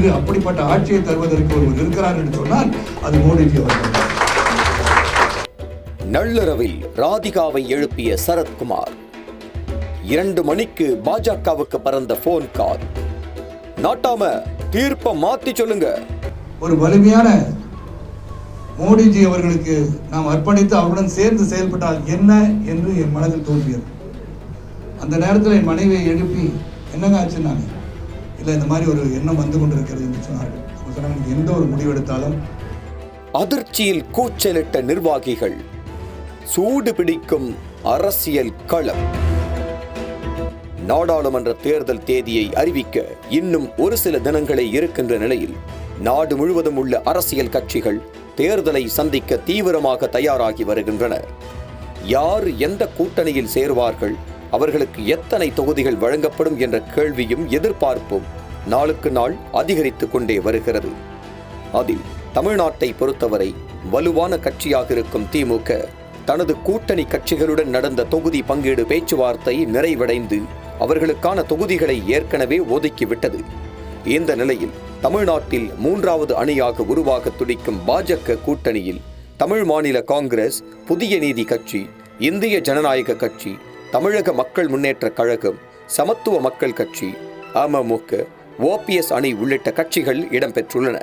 அங்கு அப்படிப்பட்ட ஆட்சியை தருவதற்கு ஒருவர் இருக்கிறார் என்று சொன்னால் அது மோடிஜி அவர்கள். நள்ளிரவில் ராதிகாவை எழுப்பிய சரத்குமார். இரண்டு மணிக்கு பாஜகவுக்கு பறந்த போன் கால் நாட்டாம தீர்ப்ப மாத்தி சொல்லுங்க. ஒரு வலிமையான மோடிஜி அவர்களுக்கு நாம் அர்ப்பணித்து அவருடன் சேர்ந்து செயல்பட்டால் என்ன என்று என் மனதில் தோன்றியது. அந்த நேரத்தில் என் மனைவியை எழுப்பி என்னங்க ஆச்சுன்னாங்க? இல்லை இந்த மாதிரி ஒரு எண்ணம் வந்து கொண்டிருக்கிறது என்று சொன்னார்கள். அவங்க சொன்னாங்க எந்த ஒரு முடிவெடுத்தாலும் அதிர்ச்சியில் கூச்சலிட்ட நிர்வாகிகள் சூடு பிடிக்கும் அரசியல் களம். நாடாளுமன்ற தேர்தல் தேதியை அறிவிக்க இன்னும் ஒரு சில தினங்களே இருக்கின்ற நிலையில் நாடு முழுவதும் உள்ள அரசியல் கட்சிகள் தேர்தலை சந்திக்க தீவிரமாக தயாராகி வருகின்றன. யார் எந்த கூட்டணியில் சேருவார்கள் அவர்களுக்கு எத்தனை தொகுதிகள் வழங்கப்படும் என்ற கேள்வியும் எதிர்பார்ப்பும் நாளுக்கு நாள் அதிகரித்து கொண்டே வருகிறது. அதில் தமிழ்நாட்டை பொறுத்தவரை வலுவான கட்சியாக இருக்கும் திமுக தனது கூட்டணி கட்சிகளுடன் நடந்த தொகுதி பங்கீடு பேச்சுவார்த்தை நிறைவடைந்து அவர்களுக்கான தொகுதிகளை ஏற்கனவே ஒதுக்கிவிட்டது. இந்த நிலையில் தமிழ்நாட்டில் மூன்றாவது அணியாக உருவாக துடிக்கும் பாஜக கூட்டணியில் தமிழ் மாநில காங்கிரஸ் புதிய நீதி கட்சி இந்திய ஜனநாயக கட்சி தமிழக மக்கள் முன்னேற்ற கழகம் சமத்துவ மக்கள் கட்சி அமமுக ஓபிஎஸ் அணி உள்ளிட்ட கட்சிகள் இடம்பெற்றுள்ளன.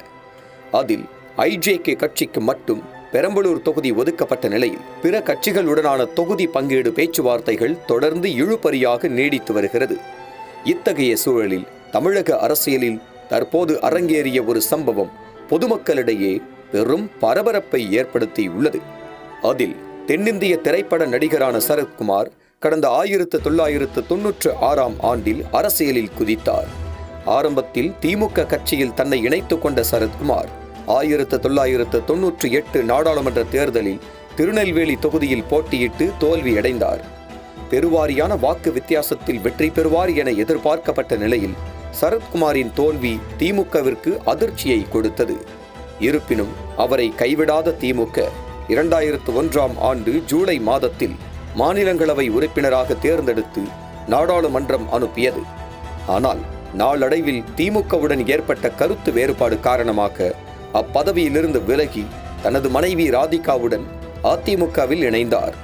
அதில் ஐஜேகே கட்சிக்கு மட்டும் பெரம்பலூர் தொகுதி ஒதுக்கப்பட்ட நிலையில் பிற கட்சிகளுடனான தொகுதி பங்கீடு பேச்சுவார்த்தைகள் தொடர்ந்து இழுபறியாக நீடித்து வருகிறது. இத்தகைய சூழலில் தமிழக அரசியலில் தற்போது அரங்கேறிய ஒரு சம்பவம் பொதுமக்களிடையே பெரும் பரபரப்பை ஏற்படுத்தியுள்ளது. அதில் தென்னிந்திய திரைப்பட நடிகரான சரத்குமார் கடந்த ஆயிரத்து தொள்ளாயிரத்து தொன்னூற்று ஆறாம் ஆண்டில் அரசியலில் குதித்தார். ஆரம்பத்தில் திமுக கட்சியில் தன்னை இணைத்துக் கொண்ட சரத்குமார் ஆயிரத்து தொள்ளாயிரத்து தொன்னூற்றி எட்டு நாடாளுமன்ற தேர்தலில் திருநெல்வேலி தொகுதியில் போட்டியிட்டு தோல்வியடைந்தார். பெருவாரியான வாக்கு வித்தியாசத்தில் வெற்றி பெறுவார் என எதிர்பார்க்கப்பட்ட நிலையில் சரத்குமாரின் தோல்வி திமுகவிற்கு அதிர்ச்சியை கொடுத்தது. இருப்பினும் அவரை கைவிடாத திமுக இரண்டாயிரத்து ஒன்றாம் ஆண்டு ஜூலை மாதத்தில் மாநிலங்களவை உறுப்பினராக தேர்ந்தெடுத்து நாடாளுமன்றம் அனுப்பியது. ஆனால் நாளடைவில் திமுகவுடன் ஏற்பட்ட கருத்து வேறுபாடு காரணமாக அப்பதவியிலிருந்து விலகி தனது மனைவி ராதிகாவுடன் அதிமுகவில் இணைந்தார்.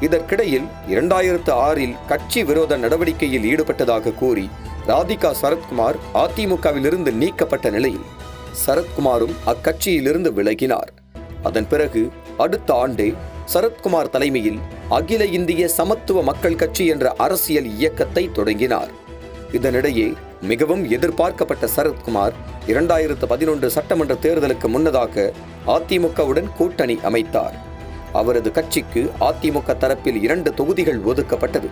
இதற்கிடையில் இரண்டாயிரத்து ஆறில் கட்சி விரோத நடவடிக்கையில் ஈடுபட்டதாக கூறி ராதிகா சரத்குமார் அதிமுகவிலிருந்து நீக்கப்பட்ட நிலையில் சரத்குமாரும் அக்கட்சியிலிருந்து விலகினார். அதன் பிறகு அடுத்த ஆண்டே சரத்குமார் தலைமையில் அகில இந்திய சமத்துவ மக்கள் கட்சி என்ற அரசியல் இயக்கத்தை தொடங்கினார். இதனிடையே மிகவும் எதிர்பார்க்கப்பட்ட சரத்குமார் இரண்டாயிரத்து பதினொன்று சட்டமன்ற தேர்தலுக்கு முன்னதாக அதிமுகவுடன் கூட்டணி அமைத்தார். அவரது கட்சிக்கு அதிமுக தரப்பில் இரண்டு தொகுதிகள் ஒதுக்கப்பட்டது.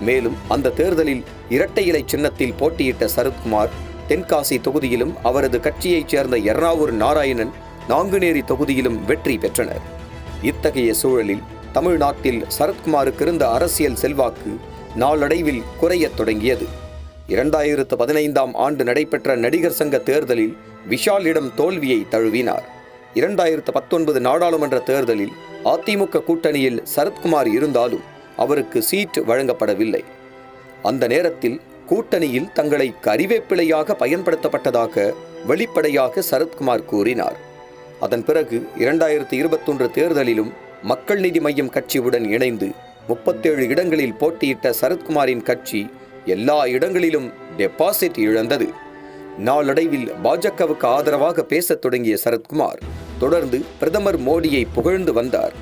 மேலும் அந்த தேர்தலில் இரட்டை இலை சின்னத்தில் போட்டியிட்ட சரத்குமார் தென்காசி தொகுதியிலும் அவரது கட்சியைச் சேர்ந்த எர்ணாவூர் நாராயணன் நாங்குநேரி தொகுதியிலும் வெற்றி பெற்றனர். இத்தகைய சூழலில் தமிழ்நாட்டில் சரத்குமாருக்கு இருந்த அரசியல் செல்வாக்கு நாளடைவில் குறையத் தொடங்கியது. இரண்டாயிரத்து பதினைந்தாம் ஆண்டு நடைபெற்ற நடிகர் சங்க தேர்தலில் விஷாலிடம் தோல்வியை தழுவினார். இரண்டாயிரத்து பத்தொன்பது நாடாளுமன்ற தேர்தலில் அதிமுக கூட்டணியில் சரத்குமார் இருந்தாலும் அவருக்கு சீட் வழங்கப்படவில்லை. அந்த நேரத்தில் கூட்டணியில் தங்களை கறிவேப்பிலையாக பயன்படுத்தப்பட்டதாக வெளிப்படையாக சரத்குமார் கூறினார். அதன் பிறகு இரண்டாயிரத்தி இருபத்தொன்று தேர்தலிலும் மக்கள் நீதி மையம் கட்சியுடன் இணைந்து முப்பத்தேழு இடங்களில் போட்டியிட்ட சரத்குமாரின் கட்சி எல்லா இடங்களிலும் டெபாசிட் இழந்தது. நாளடைவில் பாஜகவுக்கு ஆதரவாக பேசத் தொடங்கிய சரத்குமார் தொடர்ந்து பிரதமர் மோடியை புகழ்ந்து வந்தார்.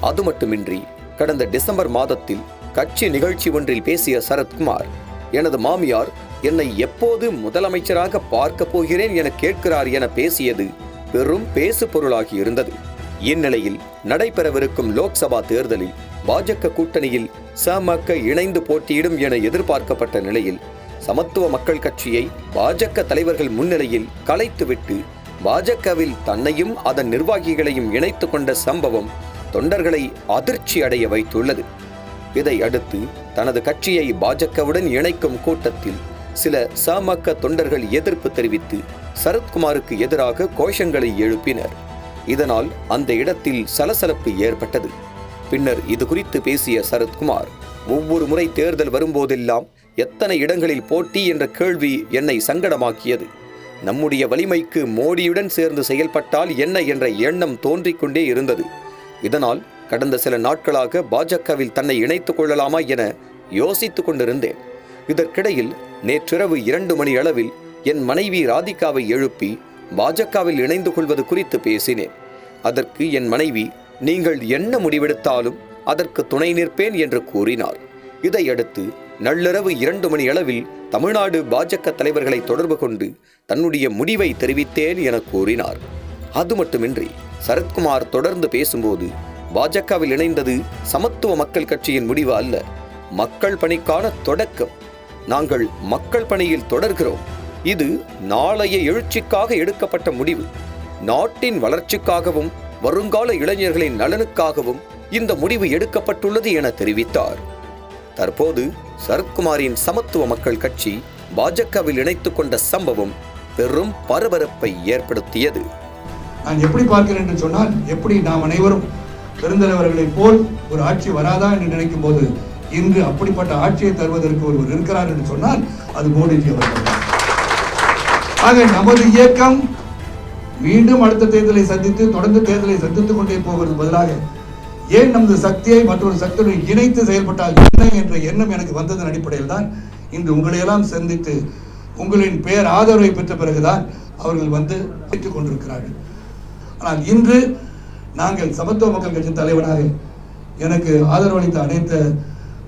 அது மட்டுமின்றி கடந்த டிசம்பர் மாதத்தில் கட்சி நிகழ்ச்சி ஒன்றில் பேசிய சரத்குமார் எனது மாமியார் என்னை எப்போது முதலமைச்சராக பார்க்கப் போகிறேன் என கேட்கிறார் என பேசியது பெரும் பேசு பொருளாகி இருந்தது. இந்நிலையில் நடைபெறவிருக்கும் லோக்சபா தேர்தலில் பாஜக கூட்டணியில் சமக இணைந்து போட்டியிடும் என எதிர்பார்க்கப்பட்ட நிலையில் சமத்துவ மக்கள் கட்சியை பாஜக தலைவர்கள் முன்னிலையில் கலைத்துவிட்டு பாஜகவில் தன்னையும் அதன் நிர்வாகிகளையும் இணைத்து கொண்ட சம்பவம் தொண்டர்களை அதிர்ச்சி அடைய வைத்துள்ளது. இதை அடுத்து தனது கட்சியை பாஜகவுடன் இணைக்கும் கூட்டத்தில் சில சமக தொண்டர்கள் எதிர்ப்பு தெரிவித்து சரத்குமாருக்கு எதிராக கோஷங்களை எழுப்பினர். இதனால் அந்த இடத்தில் சலசலப்பு ஏற்பட்டது. பின்னர் இது குறித்து பேசிய சரத்குமார் ஒவ்வொரு முறை தேர்தல் வரும்போதெல்லாம் எத்தனை இடங்களில் போட்டி என்ற கேள்வி என்னை சங்கடமாக்கியது. நம்முடைய வலிமைக்கு மோடியுடன் சேர்ந்து செயல்பட்டால் என்ன என்ற எண்ணம் தோன்றிக்கொண்டே இருந்தது. இதனால் கடந்த சில நாட்களாக பாஜகவில் தன்னை இணைத்துக் கொள்ளலாமா என யோசித்துக் கொண்டிருந்தேன். இதற்கிடையில் நேற்றிரவு இரண்டு மணி அளவில் என் மனைவி ராதிகாவை எழுப்பி பாஜகவில் இணைந்து கொள்வது குறித்து பேசினேன். அதற்கு என் மனைவி நீங்கள் என்ன முடிவெடுத்தாலும் அதற்கு துணை நிற்பேன் என்று கூறினார் இதையடுத்து நள்ளிரவு இரண்டு மணி அளவில் தமிழ்நாடு பாஜக தலைவர்களை தொடர்பு கொண்டு தன்னுடைய முடிவை தெரிவித்தேன் என கூறினார். அது மட்டுமின்றி சரத்குமார் தொடர்ந்து பேசும்போது பாஜகவில் இணைந்தது சமத்துவ மக்கள் கட்சியின் முடிவு அல்ல. மக்கள் பணிக்கான தொடக்கம். நாங்கள் மக்கள் பணியில் தொடர்கிறோம். இது நாளைய எழுச்சிக்காக எடுக்கப்பட்ட முடிவு. நாட்டின் வளர்ச்சிக்காகவும் வருங்கால இளைஞர்களின் நலனுக்காகவும் இந்த முடிவு எடுக்கப்பட்டுள்ளது என தெரிவித்தார். தற்போது சரத்குமாரின் சமத்துவ மக்கள் கட்சி பாஜகவில் இணைத்துக் கொண்ட சம்பவம் பெரும் பரபரப்பை ஏற்படுத்தியது. நான் எப்படி பார்க்கிறேன் என்று சொன்னால் எப்படி நாம் அனைவரும் பெருந்தலைவர்களைப் போல் ஒரு ஆட்சி வராதா என்று நினைக்கும் போது இன்று அப்படிப்பட்ட ஆட்சியை தருவதற்கு ஒருவர் இருக்கிறார் என்று சொன்னால் அது மோடிஜி அவர்கள் ஆக நமது இயக்கம் மீண்டும் அடுத்த தேர்தலை சந்தித்து தொடர்ந்து தேர்தலை சந்தித்துக் கொண்டே போவது பதிலாக ஏன் நமது சக்தியை மற்றொரு சக்தியுடன் இணைத்து செயல்பட்டால் என்ன என்ற எண்ணம் எனக்கு வந்ததன் அடிப்படையில் தான் இன்று உங்களையெல்லாம் சந்தித்து உங்களின் பெயர் ஆதரவை பெற்ற பிறகுதான் அவர்கள் வந்து பெற்றுக் கொண்டிருக்கிறார்கள். ஆனால் இன்று நாங்கள் சமத்துவ மக்கள் கட்சி தலைவராக எனக்கு ஆதரவளித்த அனைத்து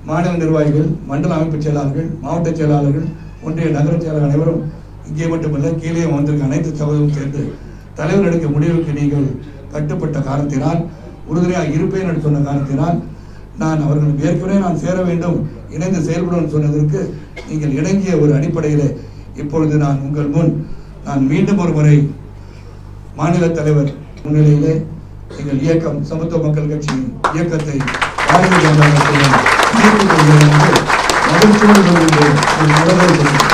மாநில நிர்வாகிகள் மண்டல அமைப்பு செயலாளர்கள் மாவட்ட செயலாளர்கள் ஒன்றிய நகர செயலாளர் அனைவரும் இங்கே மட்டுமல்ல கீழே வந்திருக்க அனைத்து சகோதரரும் சேர்ந்து தலைவர் எடுக்க முடிவுக்கு நீங்கள் கட்டுப்பட்ட காரணத்தினால் உறுதுணையாக இருப்பேன் என்று சொன்ன காரணத்தினால் நான் அவர்களுக்கு ஏற்கனவே நான் சேர வேண்டும் இணைந்து செயல்படும் சொன்னதற்கு நீங்கள் இணங்கிய ஒரு அடிப்படையில் இப்பொழுது நான் உங்கள் முன் நான் மீண்டும் ஒரு முறை மாநில தலைவர் முன்னிலையிலே எங்கள் இயக்கம் சமத்துவ மக்கள் கட்சியின் இயக்கத்தை மகிழ்ச்சியோடு சொல்கின்றேன்.